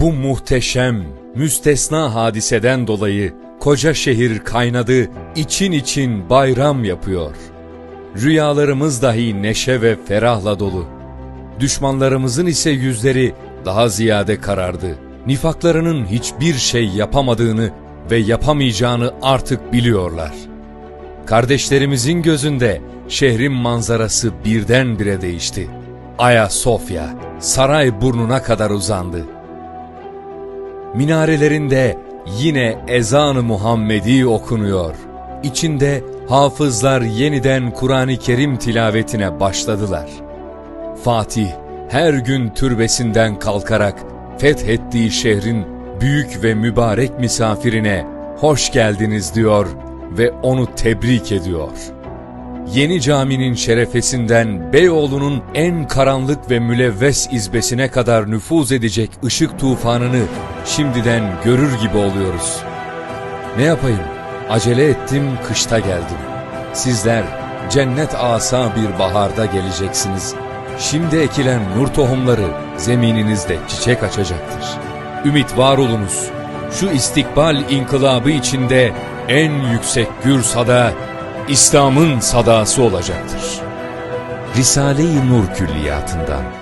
Bu muhteşem, müstesna hadiseden dolayı koca şehir kaynadı, için için bayram yapıyor. Rüyalarımız dahi neşe ve ferahla dolu. Düşmanlarımızın ise yüzleri daha ziyade karardı. Nifaklarının hiçbir şey yapamadığını ve yapamayacağını artık biliyorlar. Kardeşlerimizin gözünde şehrin manzarası birdenbire değişti. Ayasofya, saray burnuna kadar uzandı. Minarelerinde yine ezan-ı Muhammedi okunuyor. İçinde hafızlar yeniden Kur'an-ı Kerim tilavetine başladılar. Fatih her gün türbesinden kalkarak fethettiği şehrin büyük ve mübarek misafirine hoş geldiniz diyor ve onu tebrik ediyor. Yeni caminin şerefesinden Beyoğlu'nun en karanlık ve mülevves izbesine kadar nüfuz edecek ışık tufanını şimdiden görür gibi oluyoruz. Ne yapayım? Acele ettim, kışta geldim. Sizler cennet asa bir baharda geleceksiniz. Şimdi ekilen nur tohumları zemininizde çiçek açacaktır. Ümit var olunuz. Şu istikbal inkılabı içinde en yüksek gür sada İslam'ın sadası olacaktır. Risale-i Nur Külliyatı'ndan